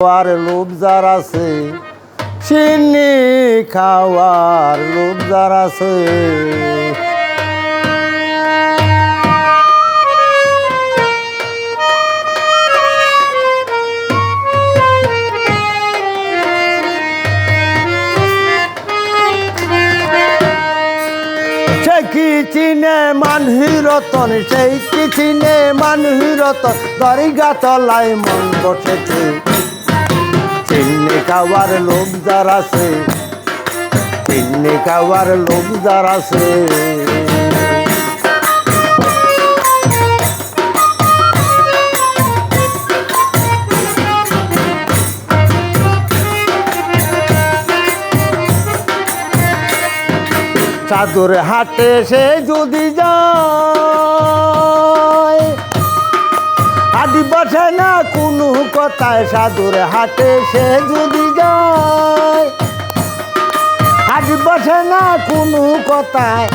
খাওয়ার লোভ যার আছে চিনি খাওয়ার লোভ যার আছে। কি চিনে মানহি সেই কি চিনে মানহি রতন দরিগা তলায় মন বসেছে। খাওয়ার লোক যার আছে চিন্নি খাওয়ার লোক যার আছে। চাদর হাটে সে যদি যায় হাটি বসে না, কোনো কথায় সাধুর হাটে সে যদি যায়। হাটি বসে না, কোনো কথায়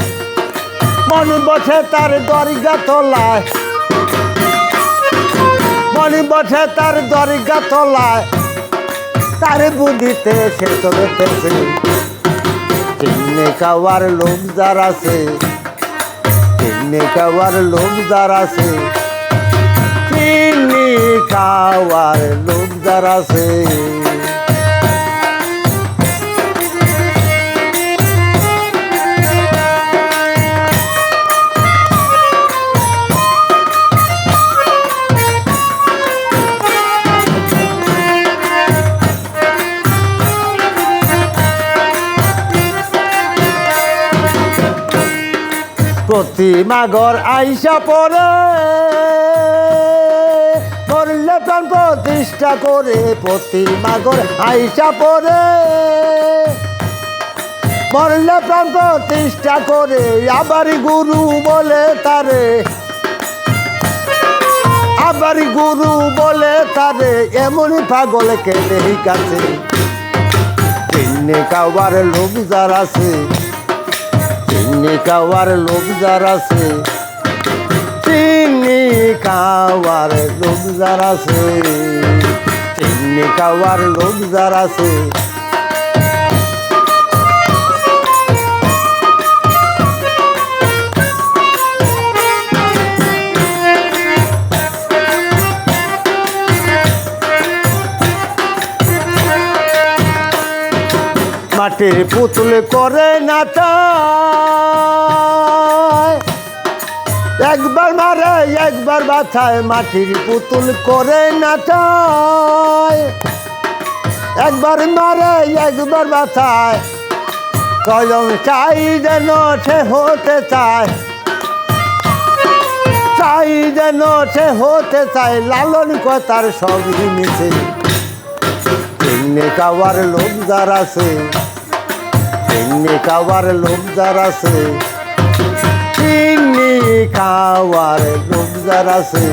মনে বসে তার দরিগা তলায়। মনে বসে তার দরিগা তলায়। তার বুদ্ধিতে সে চলেতেছে চিন্নে খাওয়ার লোক যার আছে চিন্নে খাওয়ার লোক যার আছে। চিনি খাওয়ার লোক যার আছে। প্রতিমা আইসা পরে প্রাণ প্রতিষ্ঠা করে প্রতিমা ঘর আইসা পরে মরলে প্রাণ প্রতিষ্ঠা করে, আবার গুরু বলে তারে। আবার গুরু বলে তারে এমনই পাগলকে নেই কাছে খাওয়ার লোক যার আছে খাওয়ার লোক যার আছে। খাওয়ার লোক যার আছে চিনি খাওয়ার লোক যার আছে। মাটির পুতুল করে নাচায় একবার মারে, একবার বাছায়, মাটির পুতুল করে নাচায়। একবার মারে, একবার বাছায় কলম চাই যেন সে হতে চায়। চাই যেন সে হতে চায়, লালন কথার সবই মিছে চিন্নে খাওয়ার লোক যার আছে চিন্নি খাওয়ার লোক যার আছে খাওয়ার লোক যার আছে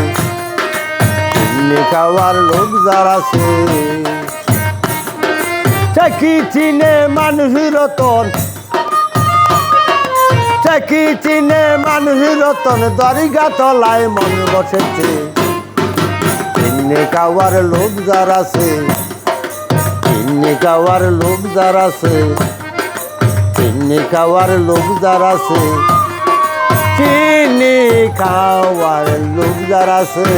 চিন্নি খাওয়ার লোক যার আছে। চাকি চিনে মানুষ রতন চাকি চিনে মানুষ রতন, দরিগা তলায় মন বসেছে। চিন্নি খাওয়ার লোক যার আছে চিন্নি খাওয়ার লোক যার আছে চিনি খাওয়ার লোক যার আছে। চিনি খাওয়ার লোক যার আছে